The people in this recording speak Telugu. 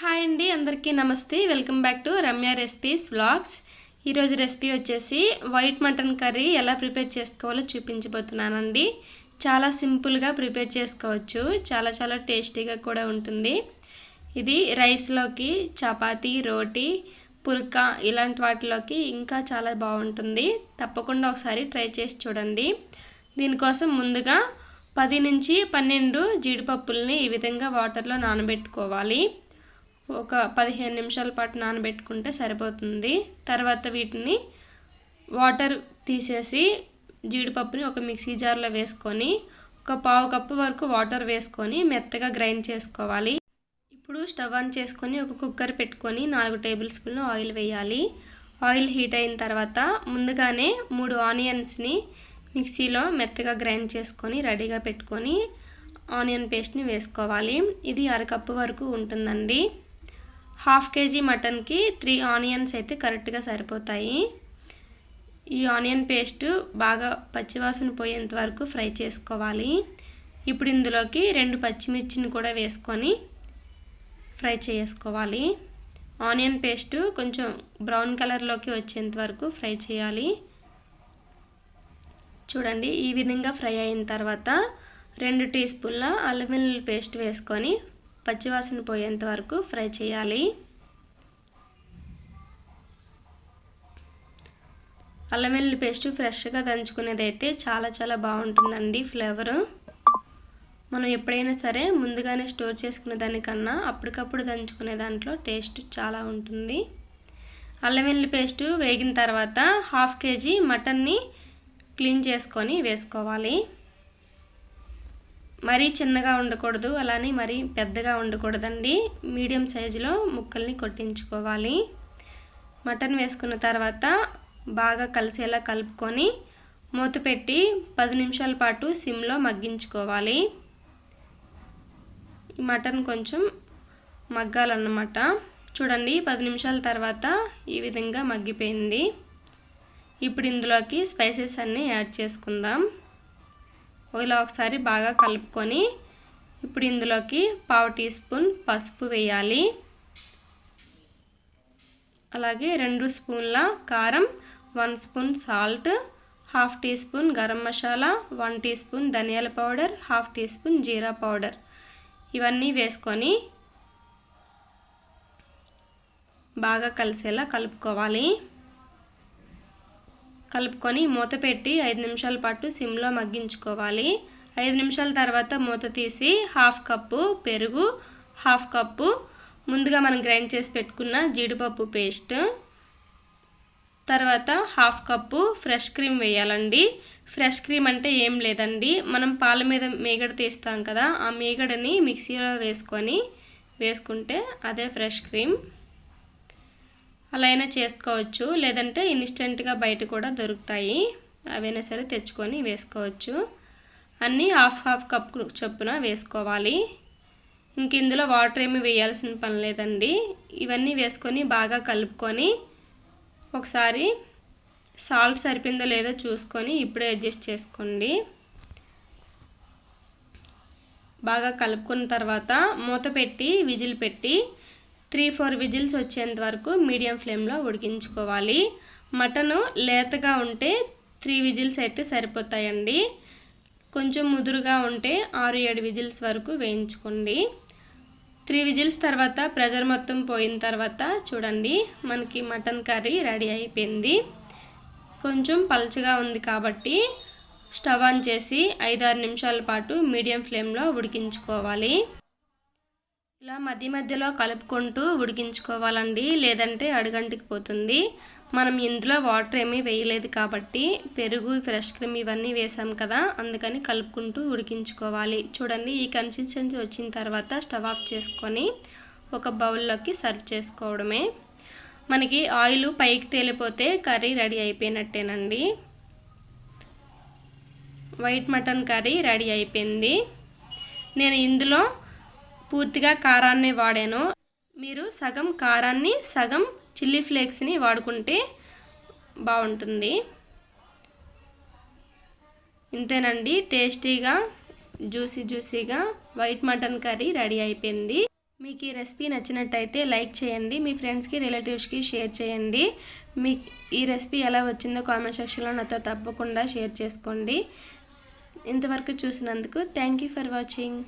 హాయ్ అండి అందరికీ నమస్తే. Welcome back to Ramya recipes vlogs. ఈరోజు రెసిపీ వచ్చేసి వైట్ మటన్ కర్రీ ఎలా ప్రిపేర్ చేసుకోవాలో చూపించబోతున్నానండి. చాలా సింపుల్గా ప్రిపేర్ చేసుకోవచ్చు. చాలా చాలా టేస్టీగా కూడా ఉంటుంది. ఇది రైస్లోకి చపాతి రోటీ పుల్కా ఇలాంటి వాటిలోకి ఇంకా చాలా బాగుంటుంది. తప్పకుండా ఒకసారి ట్రై చేసి చూడండి. దీనికోసం ముందుగా పది నుంచి పన్నెండు జీడిపప్పుల్ని ఈ విధంగా వాటర్లో నానబెట్టుకోవాలి. ఒక పదిహేను నిమిషాల పాటు నానబెట్టుకుంటే సరిపోతుంది. తర్వాత వీటిని వాటర్ తీసేసి జీడిపప్పుని ఒక మిక్సీ జార్లో వేసుకొని ఒక పావు కప్పు వరకు వాటర్ వేసుకొని మెత్తగా గ్రైండ్ చేసుకోవాలి. ఇప్పుడు స్టవ్ ఆన్ చేసుకొని ఒక కుక్కర్ పెట్టుకొని నాలుగు టేబుల్ స్పూన్లు ఆయిల్ వేయాలి. ఆయిల్ హీట్ అయిన తర్వాత ముందుగానే మూడు ఆనియన్స్ని మిక్సీలో మెత్తగా గ్రైండ్ చేసుకొని రెడీగా పెట్టుకొని ఆనియన్ పేస్ట్ని వేసుకోవాలి. ఇది అరకప్పు వరకు ఉంటుందండి. హాఫ్ కేజీ మటన్కి త్రీ ఆనియన్స్ అయితే కరెక్ట్గా సరిపోతాయి. ఈ ఆనియన్ పేస్ట్ బాగా పచ్చివాసన పోయేంత వరకు ఫ్రై చేసుకోవాలి. ఇప్పుడు ఇందులోకి రెండు పచ్చిమిర్చిని కూడా వేసుకొని ఫ్రై చేసుకోవాలి. ఆనియన్ పేస్ట్ కొంచెం బ్రౌన్ కలర్లోకి వచ్చేంత వరకు ఫ్రై చేయాలి. చూడండి ఈ విధంగా ఫ్రై అయిన తర్వాత రెండు టీ స్పూన్ల అల్లం వెల్లుల్లి పేస్ట్ వేసుకొని పచ్చివాసన పోయేంత వరకు ఫ్రై చేయాలి. అల్లం వెల్లుల్లి పేస్ట్ ఫ్రెష్గా దంచుకునేది అయితే చాలా చాలా బాగుంటుందండి ఫ్లేవరు. మనం ఎప్పుడైనా సరే ముందుగానే స్టోర్ చేసుకునే దానికన్నా అప్పటికప్పుడు దంచుకునే దాంట్లో టేస్ట్ చాలా ఉంటుంది. అల్లం వెల్లుల్లి పేస్ట్ వేగిన తర్వాత హాఫ్ కేజీ మటన్ని క్లీన్ చేసుకొని వేసుకోవాలి. మరీ చిన్నగా ఉండకూడదు అలానే మరీ పెద్దగా ఉండకూడదండి. మీడియం సైజులో ముక్కల్ని కొట్టించుకోవాలి. మటన్ వేసుకున్న తర్వాత బాగా కలిసేలా కలుపుకొని మూత పెట్టి పది నిమిషాల పాటు సిమ్లో మగ్గించుకోవాలి. మటన్ కొంచెం మగ్గాలన్నమాట. చూడండి పది నిమిషాల తర్వాత ఈ విధంగా మగ్గిపోయింది. ఇప్పుడు ఇందులోకి స్పైసెస్ అన్నీ యాడ్ చేసుకుందాం. ఇలా ఒకసారి బాగా కలుపుకొని ఇప్పుడు ఇందులోకి పావు టీ స్పూన్ పసుపు వేయాలి. అలాగే రెండు స్పూన్ల కారం one spoon salt half teaspoon garam masala one teaspoon ధనియాల powder half teaspoon jeera powder. ఇవన్నీ వేసుకొని బాగా కలిసేలా కలుపుకోవాలి. కలుపుకొని మూత పెట్టి ఐదు నిమిషాల పాటు సిమ్లో మగ్గించుకోవాలి. ఐదు నిమిషాల తర్వాత మూత తీసి హాఫ్ కప్పు పెరుగు హాఫ్ కప్పు ముందుగా మనం గ్రైండ్ చేసి పెట్టుకున్న జీడిపప్పు పేస్ట్ తర్వాత హాఫ్ కప్పు ఫ్రెష్ క్రీమ్ వేయాలండి. ఫ్రెష్ క్రీమ్ అంటే ఏం లేదండి. మనం పాల మీద మీగడ తీస్తాం కదా ఆ మీగడని మిక్సీలో వేసుకొని వేసుకుంటే అదే ఫ్రెష్ క్రీమ్. అలా అయినా చేసుకోవచ్చు. లేదంటే ఇన్స్టెంట్గా బయట కూడా దొరుకుతాయి. అవైనా సరే తెచ్చుకొని వేసుకోవచ్చు. అన్నీ హాఫ్ హాఫ్ కప్ చొప్పున వేసుకోవాలి. ఇంక ఇందులో వాటర్ ఏమి వేయాల్సిన పని లేదండి. ఇవన్నీ వేసుకొని బాగా కలుపుకొని ఒకసారి సాల్ట్ సరిపోయిందో లేదో చూసుకొని ఇప్పుడే అడ్జస్ట్ చేసుకోండి. బాగా కలుపుకున్న తర్వాత మూత పెట్టి విజిల్ పెట్టి త్రీ ఫోర్ విజిల్స్ వచ్చేంత వరకు మీడియం ఫ్లేమ్లో ఉడికించుకోవాలి. మటను లేతగా ఉంటే త్రీ విజిల్స్ అయితే సరిపోతాయండి. కొంచెం ముదురుగా ఉంటే ఆరు ఏడు విజిల్స్ వరకు వేయించుకోండి. త్రీ విజిల్స్ తర్వాత ప్రెజర్ మొత్తం పోయిన తర్వాత చూడండి మనకి మటన్ కర్రీ రెడీ అయిపోయింది. కొంచెం పలుచగా ఉంది కాబట్టి స్టవ్ ఆన్ చేసి ఐదారు నిమిషాల పాటు మీడియం ఫ్లేమ్లో ఉడికించుకోవాలి. ఇలా మధ్య మధ్యలో కలుపుకుంటూ ఉడికించుకోవాలండి. లేదంటే అడుగంటికి పోతుంది. మనం ఇందులో వాటర్ ఏమీ వేయలేదు కాబట్టి పెరుగు ఫ్రెష్ క్రీమ్ ఇవన్నీ వేసాం కదా అందుకని కలుపుకుంటూ ఉడికించుకోవాలి. చూడండి ఈ కన్సిస్టెన్సీ వచ్చిన తర్వాత స్టవ్ ఆఫ్ చేసుకొని ఒక బౌల్లోకి సర్వ్ చేసుకోవడమే. మనకి ఆయిల్ పైకి తేలిపోతే కర్రీ రెడీ అయిపోయినట్టేనండి. వైట్ మటన్ కర్రీ రెడీ అయిపోయింది. నేను ఇందులో పూర్తిగా కారాన్ని వాడాను. మీరు సగం కారాన్ని సగం చిల్లీ ఫ్లేక్స్ని వాడుకుంటే బాగుంటుంది. ఇంతేనండి టేస్టీగా జ్యూసీ జ్యూసీగా వైట్ మటన్ కర్రీ రెడీ అయిపోయింది. మీకు ఈ రెసిపీ నచ్చినట్టయితే లైక్ చేయండి మీ ఫ్రెండ్స్కి రిలేటివ్స్కి షేర్ చేయండి. మీ ఈ రెసిపీ ఎలా వచ్చిందో కామెంట్ సెక్షన్లో నాతో తప్పకుండా షేర్ చేసుకోండి. ఇంతవరకు చూసినందుకు థ్యాంక్ యూ ఫర్ వాచింగ్.